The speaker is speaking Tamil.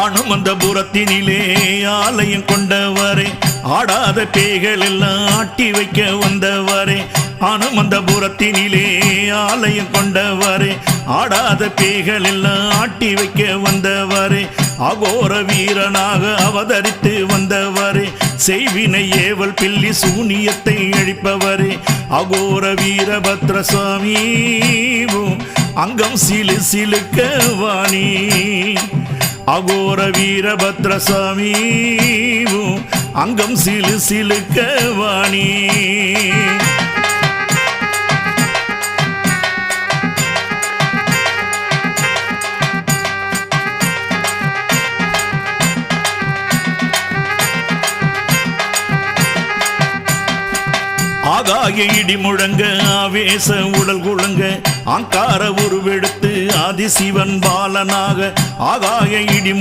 அனுமந்தபுரத்தினிலே ஆலயம் கொண்டவரே ஆடாத பேய்கள் எல்லாம் ஆட்டி வைக்க வந்தவரே அனுமந்தபுரத்தினிலே ஆலயம் கொண்டவரே ஆடாத பேய்கள் எல்லாம் ஆட்டி வைக்க வந்தவரே அகோர வீரனாக அவதரித்து வந்தவரே செய்வினை ஏவல் பில்லி சூனியத்தை அழிப்பவரே அகோர வீரபத்ர சுவாமி உம் அங்கம் சிலு சிலுக்க வாணி அகோர வீரபத்ர சுவாமி அங்கம் சிலு சிலுக்க வாணி. ஆகாய இடி முழங்க ஆவேச உடல் குழங்க ஆங்கார உருவெடுத்து ஆதிசிவன் பாலனாக ஆகாய இடி